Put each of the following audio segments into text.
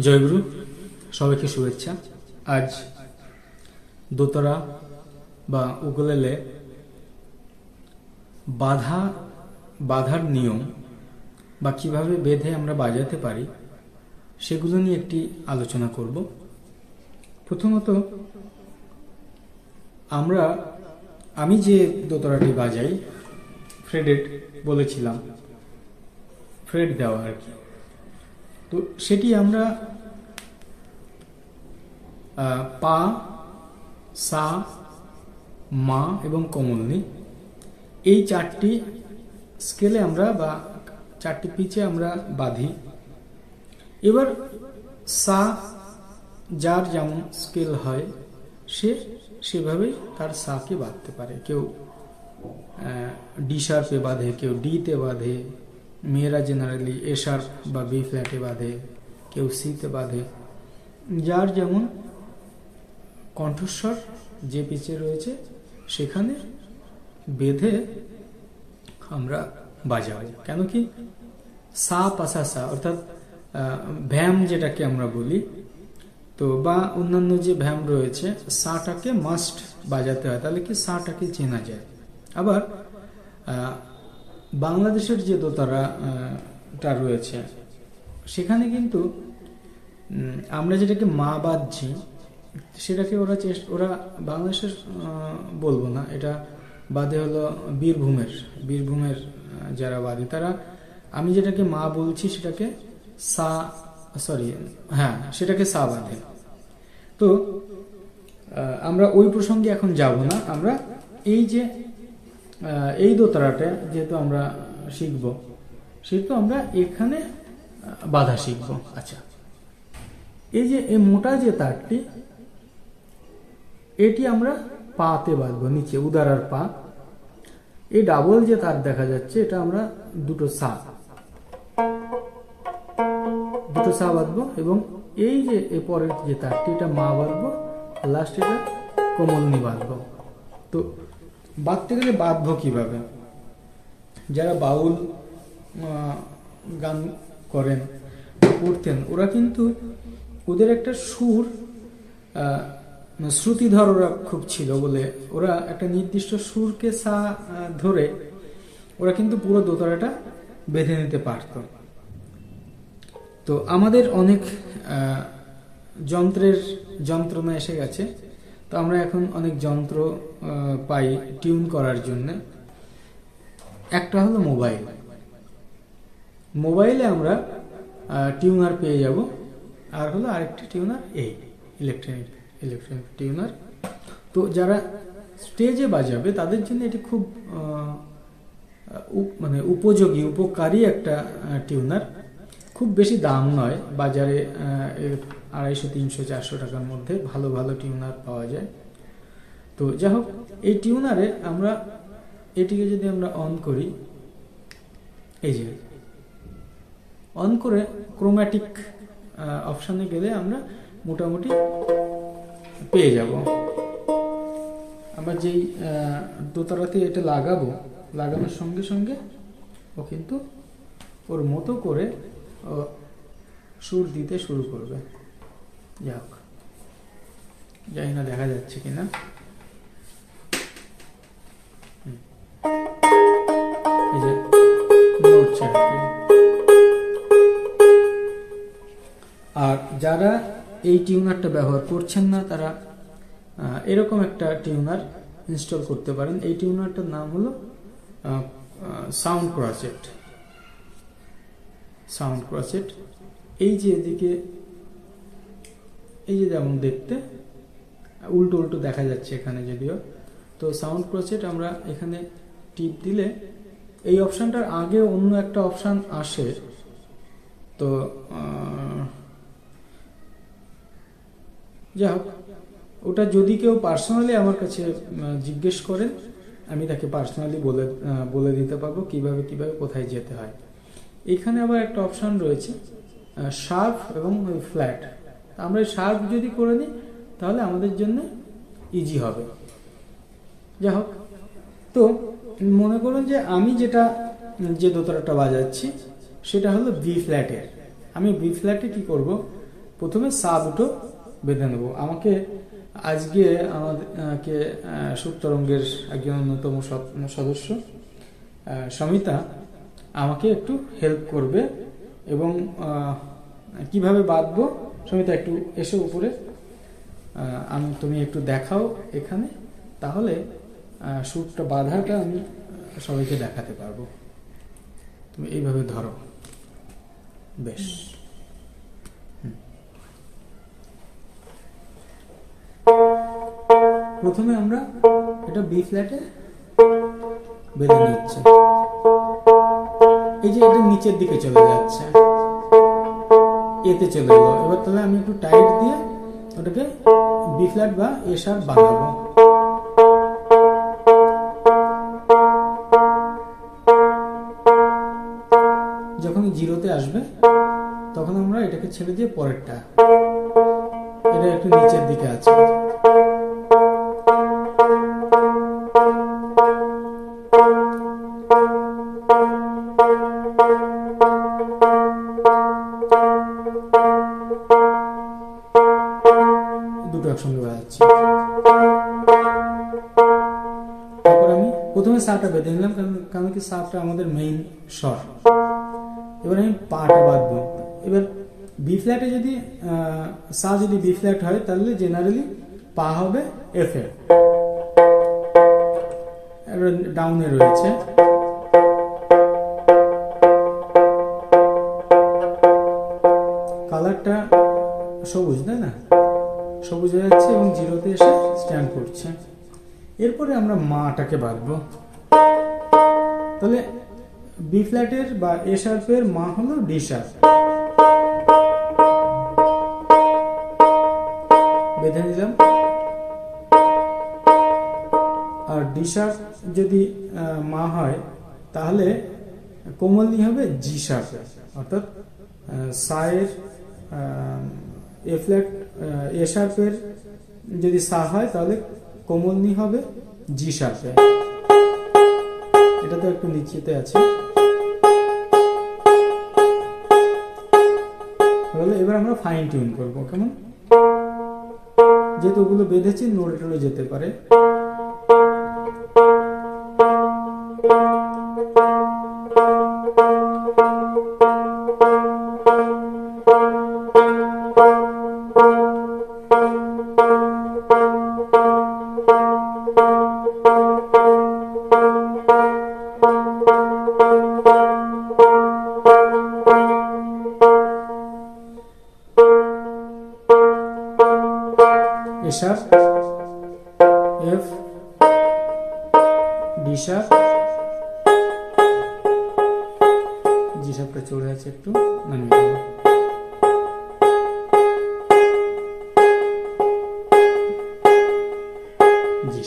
জয়গুরু, সবাইকে শুভেচ্ছা। আজ দোতরা বা উগলেলে বাধা, বাধার নিয়ম বা কীভাবে বেঁধে আমরা বাজাতে পারি, সেগুলো নিয়ে একটি আলোচনা করব। প্রথমত, আমরা, আমি যে দোতরাটি বাজাই ফ্রেডেড বলেছিলাম, ফ্রেড দেওয়া আর কি। তো সেটি আমরা পা, সা, মা এবং কমলনি এই চারটি স্কেলে আমরা বা চারটি পিচে আমরা বাঁধি। এবার সা, যার যেমন স্কেল হয়, সে সেভাবেই তার সাকে বাঁধতে পারে। কেউ ডি শার্পে বাঁধে, কেউ ডিতে বাঁধে মেয়েরা জেনারেলি এ শার্প বা বি ফ্ল্যাটে বাঁধে কেউ সিতে বাঁধে যার যেমন কণ্ঠস্বর যে পিচে রয়েছে সেখানে বেঁধে আমরা বাজাই কেন কি সা পাসা সা অর্থাৎ ভ্যাম যেটাকে আমরা বলি তো বা অন্যান্য যে ভ্যাম রয়েছে সাটাকে মাস্ট বাজাতে হয় তাহলে কি সাটাকে চেনা যায় আবার বাংলাদেশের যে দোতারা আহ, টা রয়েছে সেখানে কিন্তু আমরা যেটাকে মা বাঁধছি সেটাকে ওরা চেষ্টা ওরা বাংলাদেশের বলব না এটা বাদে হলো বীরভূমের বীরভূমের যারা বাদে তারা আমি যেটাকে মা বলছি সেটাকে সা সরি হ্যাঁ সেটাকে সা বাঁধে তো আমরা ওই প্রসঙ্গে এখন যাব না আমরা এই যে এই দোতারাটা যেহেতু আমরা শিখব, সেহেতু আমরা এখানে বাধা শিখব। আচ্ছা। এই যে, এই মোটা যে তারটি, এটি আমরা পাতে বাঁধবো, নিচে, উদারার পা। এই ডাবল যে তার দেখা যাচ্ছে, এটা আমরা দুটো সা। দুটো সা বাঁধবো এবং এই যে পরের যে তারটি, এটা মা বাঁধবো লাস্ট এটা কোমলনি বাঁধবো। তো বাঁধতে গেলে বাঁধবো কীভাবে? যারা বাউল গান করেন করতেন ওরা কিন্তু ওদের একটা সুর আহ, শ্রুতিধর ওরা খুব ছিল বলে ওরা একটা নির্দিষ্ট সুরকে সা ধরে ওরা কিন্তু পুরো দোতরাটা বেঁধে নিতে পারত। তো আমাদের অনেক যন্ত্রের যন্ত্রণা এসে গেছে। তো আমরা এখন অনেক যন্ত্র পাই টিউন করার জন্য। একটা হলো মোবাইল মোবাইলে আমরা টিউনার পেয়ে যাব। আর হলো আরেকটি টিউনার এই ইলেকট্রনিক ইলেকট্রনিক টিউনার তো যারা স্টেজে বাজাবে, তাদের জন্য এটি খুব মানে উপযোগী, উপকারী একটা টিউনার খুব বেশি দাম নয়। বাজারে আড়াইশো, তিনশো, চারশো টাকার মধ্যে ভালো ভালো টিউনার পাওয়া যায়। তো যাই হোক, এই টিউনারে আমরা এটিকে যদি আমরা অন করি, এই যে অন করে ক্রোম্যাটিক অপশানে গেলে আমরা মোটামুটি পেয়ে যাব। আমরা যেই দোতারাতে এটা লাগাবো, লাগানোর সঙ্গে সঙ্গে ও কিন্তু ওর মতো করে সুর দিতে শুরু করবে। যাক জানি না দেখা যাচ্ছে কিনা আর যারা এই টিউনারটা ব্যবহার করছেন না, তারা এরকম একটা টিউনার ইনস্টল করতে পারেন। এই টিউনারটার নাম হলো সাউন্ড ক্রসেট। Sound crochet. এই যে এদিকে এই যে যেমন দেখতে, উল্টো উল্টো দেখা যাচ্ছে এখানে যদিও। তো সাউন্ড ক্রসেট আমরা এখানে টিপ দিলে, এই অপশানটার আগে অন্য একটা অপশান আসে। তো যাই হোক ওটা যদি কেউ পার্সোনালি আমার কাছে জিজ্ঞেস করেন, আমি তাকে পার্সোনালি বলে বলে দিতে পারব কীভাবে কীভাবে কোথায় যেতে হয়। এখানে আবার একটা অপশন রয়েছে শার্প এবং ফ্ল্যাট আমরা শার্প যদি করে নিই, তাহলে আমাদের জন্য ইজি হবে। যাই হোক, তো মনে করুন যে আমি যেটা, যে দোতরাটা বাজাচ্ছি, সেটা হলো বি ফ্ল্যাটের আমি বি ফ্ল্যাটে কি করব? প্রথমে সা দুটো বেঁধে নেব। আমাকে আজকে আমাকে সুর তরঙ্গের একজন অন্যতম সদস্য সমিতা আমাকে একটু হেল্প করবে এবং কীভাবে বাঁধবো সমিতা একটু এসে উপরে। আমি তুমি একটু দেখাও এখানে, তাহলে সুরটা, বাঁধাটা আমি সবাইকে দেখাতে পারব। তুমি এইভাবে ধরো। বেশ। প্রথমে আমরা এটা বি ফ্ল্যাটে বেঁধে নিচ্ছে। এই যে এটা নিচের দিকে চলে যাচ্ছে। এতে চলে গেল। এবার তাহলে আমি একটু টাইট দিয়ে ওটাকে বি ফ্ল্যাট বা এ শার্প বানাবো। যখন জিরোতে আসবে, তখন আমরা এটাকে ছেড়ে দিয়ে পরেরটা, এটা একটু নিচের দিকে আছে। সাটা বেঁধে নিলাম, কারণ কি সাটা আমাদের মেইন স্বর এবার আমি পাটা বাঁধবো। এবার বি ফ্ল্যাটে যদি সা যদি বি ফ্ল্যাট হয়, তাহলে জেনারেলি পা হবে এফ এ ডাউনে রয়েছে কালারটা সবুজ, তাই না? সবুজ হয়ে যাচ্ছে এবং জিরোতে এসে স্ট্যান্ড করছে। এরপরে আমরা মাটাকে বাঁধবো। তাহলে বি ফ্ল্যাটের বা এ শার্পের মা হলো ডি শার্প বেঁধে নিলাম। আর ডি শার্প যদি মা হয়, তাহলে কোমলনি হবে জি শার্প অর্থাৎ সায়ের এ ফ্ল্যাট এ শার্পের যদি সা হয়, তাহলে কোমলনি হবে জি শার্পে এটা তো একটু নিচেতে আছে। তাহলে এবার আমরা ফাইন টিউন করব, কেমন? যেহেতু ওগুলো বেঁধেছি নড়ে টড়ে যেতে পারে। শার্পটা চলে আছে একটু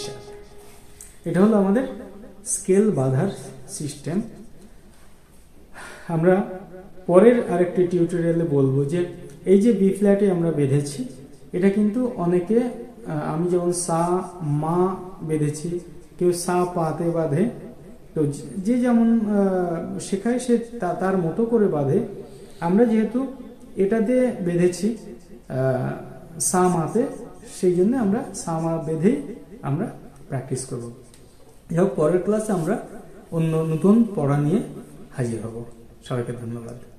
শার্প এটা হলো আমাদের স্কেল বাঁধার সিস্টেম। আমরা পরের আরেকটি টিউটোরিয়ালে বলব যে এই যে বি ফ্ল্যাটে আমরা বেঁধেছি, এটা কিন্তু অনেকে আমি যেমন সা, মা বেঁধেছি, কেউ সা পাতে বাঁধে তো যে- যেমন শেখায় সে তার মতো করে বাঁধে। আমরা যেহেতু এটাতে বেঁধেছি সামাতে, সেই জন্য আমরা সা মা বেঁধেই আমরা প্র্যাকটিস করব। যাই হোক, পরের ক্লাসে আমরা অন্য নতুন পড়া নিয়ে হাজির হব। সবাইকে ধন্যবাদ।